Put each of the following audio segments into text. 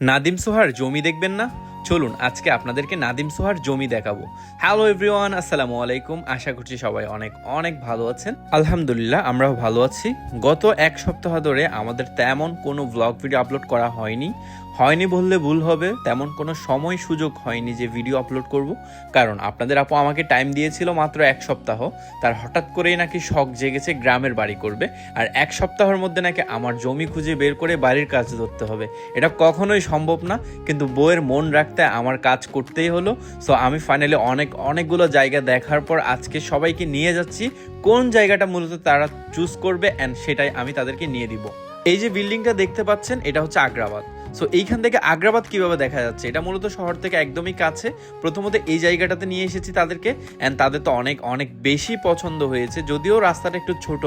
নাদিম সোহার জমি দেখবেন না? চলুন, আজকে আপনাদেরকে নাদিম সোহার জমি দেখাবো। হ্যালো এভরিওয়ান আসসালামু আলাইকুম। আশা করছি সবাই অনেক অনেক ভালো আছেন। আলহামদুলিল্লাহ, আমরাও ভালো আছি। গত এক সপ্তাহ ধরে আমাদের তেমন কোনো ব্লগ ভিডিও আপলোড করা হয়নি। হয়নি বললে ভুল হবে, তেমন কোনো সময় সুযোগ হয়নি যে ভিডিও আপলোড করব। কারণ আপনাদের আপু আমাকে টাইম দিয়েছিল মাত্র এক সপ্তাহ। তার হঠাৎ করেই নাকি শখ জেগেছে গ্রামের বাড়ি করবে। আর এক সপ্তাহের মধ্যে নাকি আমার জমি খুঁজে বের করে বাড়ির কাজ ধরতে হবে। এটা কখনোই সম্ভব না, কিন্তু বইয়ের মন রাখতে আমার কাজ করতেই হলো। সো আমি ফাইনালি অনেক, অনেকগুলো জায়গা দেখার পর আজকে সবাইকে নিয়ে যাচ্ছি। কোন জায়গাটা মূলত তারা চুজ করবে অ্যান্ড সেটাই আমি তাদেরকে নিয়ে দিব। এই যে বিল্ডিংটা দেখতে পাচ্ছেন, এটা হচ্ছে আগ্রাবাদ। সো এইখান থেকে আগ্রাবাদ কীভাবে দেখা যাচ্ছে? এটা মূলত শহর থেকে একদমই কাছে। প্রথমত এই জায়গাটাতে নিয়ে এসেছি তাদেরকে অ্যান্ড তাদের তো অনেক অনেক বেশি পছন্দ হয়েছে। যদিও রাস্তাটা একটু ছোট,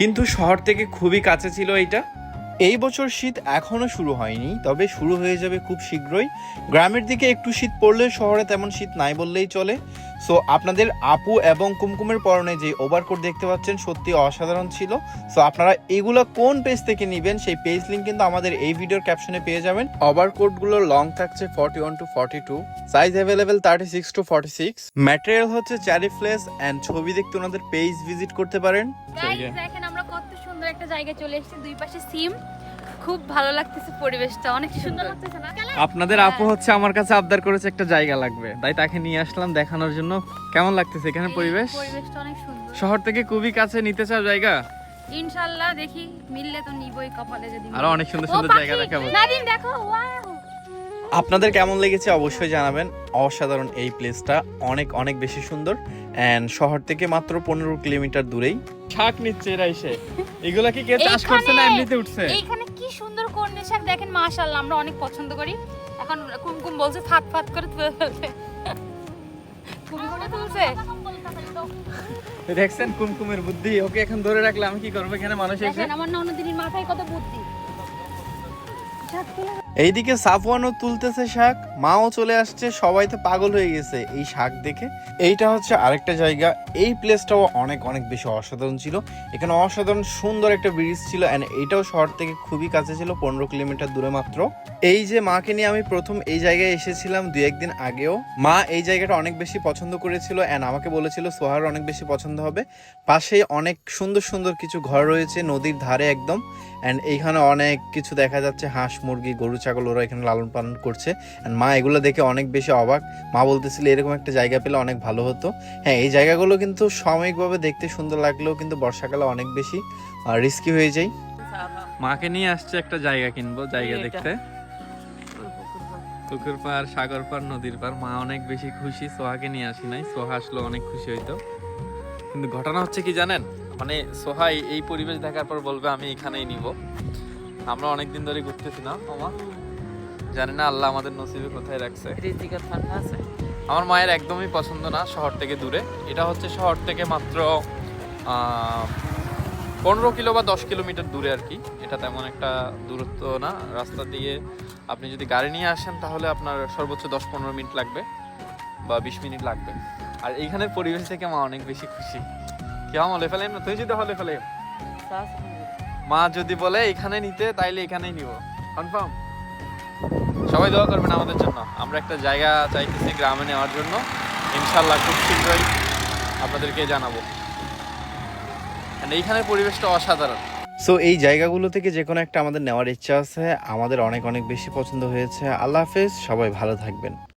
কিন্তু শহর থেকে খুবই কাছে ছিল এইটা। এই বছর শীত এখনও শুরু হয়নি, তবে শুরু হয়ে যাবে খুব শীঘ্রই। গ্রামের দিকে একটু শীত পড়লে শহরে তেমন শীত নাই বললেই চলে। সো আপনাদের আপু এবং কুমকুমের পরনে যে ওভারকোট দেখতে পাচ্ছেন সত্যি অসাধারণ ছিল। সো আপনারা এগুলো কোন পেজ থেকে নেবেন সেই পেজ লিঙ্ক কিন্তু আমাদের এই ভিডিওর ক্যাপশনে পেয়ে যাবেন। ওভারকোটগুলো লং থাকছে forty one to forty two size available thirty six to forty six material হচ্ছে চ্যারি ফ্লেস অ্যান্ড ছবি দেখতে ওনাদের পেজ ভিজিট করতে পারেন। একটা জায়গায় চলে এসেছি দুই পাশে সিম। খুব ভালো লাগতেছে পরিবেশটা অনেক সুন্দর লাগতেছে না? আপনাদের আপু হচ্ছে আমার কাছে আবদার করেছে একটা জায়গা লাগবে। তাই তাকে নিয়ে আসলাম দেখানোর জন্য। কেমন লাগতেছে এখানে পরিবেশ? পরিবেশটা অনেক সুন্দর। শহর থেকে খুবই কাছে নিতে চাও জায়গা? ইনশাআল্লাহ দেখি মিললে তো নিবই কপালে যদি আরও অনেক সুন্দর সুন্দর জায়গা দেখাবো। নাদিম দেখো ওয়াও! আপনাদের কেমন লেগেছে অবশ্যই জানাবেন। অসাধারণ এই প্লেসটা অনেক অনেক বেশি সুন্দর। এন্ড শহর থেকে মাত্র পনেরো কিলোমিটার দূরেই। শাক নিচ্ছে এরা এসে। এগুলা কি কে চাষ করছে না এমনিতে উঠছে? এইখানে কি সুন্দর কর্ণে শাক দেখেন মাশাআল্লাহ আমরা অনেক পছন্দ করি। এখন কুমকুম বলছে ফাত ফাত করে তুলে ফেলতে কুমকুমে তুলছে? দেখছেন কুমকুমের বুদ্ধি? ওকে এখন ধরে রাখলে আমি কি করব? এখানে মানুষ এসে দেখেন আমার ননদিনীর মাথায় কত বুদ্ধি। শাক তুলে এইদিকে সাফওয়ানও তুলতেছে শাক, মাও চলে আসছে, সবাই তো পাগল হয়ে গেছে। এই শাক দেখে এইটা হচ্ছে আরেকটা জায়গা। এই প্লেসটাও অনেক অনেক বেশি অসাধারণ ছিল। এখানে অসাধারণ সুন্দর একটা ব্রিজ ছিল অ্যান্ড এইটাও শহর থেকে খুবই কাছে ছিল, পনেরো কিলোমিটার দূরে মাত্র। এই যে মাকে নিয়ে আমি প্রথম এই জায়গায় এসেছিলাম দুই একদিন আগেও। মা এই জায়গাটা অনেক বেশি পছন্দ করেছিল অ্যান্ড আমাকে বলেছিল, সোহার অনেক বেশি পছন্দ হবে। পাশে অনেক সুন্দর সুন্দর কিছু ঘর রয়েছে নদীর ধারে একদম। অ্যান্ড এইখানে অনেক কিছু দেখা যাচ্ছে, হাঁস, মুরগি, গরু ছাগল ওরা এখানে লালন পালন করছে। অ্যান্ড মা এগুলো দেখে অনেক বেশি অবাক। মা বলতেছিল এরকম একটা জায়গা পেলে অনেক ভালো হতো। হ্যাঁ এই জায়গাগুলো কিন্তু সাময়িকভাবে দেখতে সুন্দর লাগলেও কিন্তু বর্ষাকালে অনেক বেশি রিস্কি হয়ে যায়। মাকে নিয়ে আসছে একটা জায়গা কিনবো জায়গা দেখতে। পুকুর পার সাগর পার নদীর পার মা অনেক বেশি খুশি সোহাকে নিয়ে আসি নাই। সোহা আসলে অনেক খুশি হইতো। কিন্তু ঘটনা হচ্ছে কি জানেন? মানে সোহাই এই পরিবেশ দেখার পর বলবে আমি এখানেই নিব। আমরা অনেক দিন ধরে ঘুরতেছি না মামা। জানি না আল্লাহ আমাদের নসিবে কোথায় রাখছে। আছে। আমার মায়ের একদমই পছন্দ না শহর থেকে দূরে। এটা হচ্ছে শহর থেকে মাত্র পনেরো কিলো বা দশ কিলোমিটার দূরে আর কি। এটা তেমন একটা দূরত্ব না। রাস্তা দিয়ে আপনি যদি গাড়ি নিয়ে আসেন তাহলে আপনার সর্বোচ্চ দশ পনেরো মিনিট লাগবে বা বিশ মিনিট লাগবে। আর এইখানের পরিবেশ থেকে মা অনেক বেশি খুশি। কেমন হলে ফেলেন তুই যদি হলে ফেলে মা যদি বলে এখানে নিতে তাইলে এখানেই নিব। কনফার্ম সবাই দোয়া করবেন আমাদের জন্য। আমরা একটা জায়গা চাইতেছি গ্রামে নেওয়ার জন্য। ইনশাল্লাহ খুব শীঘ্রই আপনাদেরকে জানাব। এইখানের পরিবেশটা অসাধারণ। সো এই জায়গাগুলো থেকে যে কোনো একটা আমাদের নেওয়ার ইচ্ছা আছে। আমাদের অনেক অনেক বেশি পছন্দ হয়েছে। আল্লাহ হাফেজ, সবাই ভালো থাকবেন।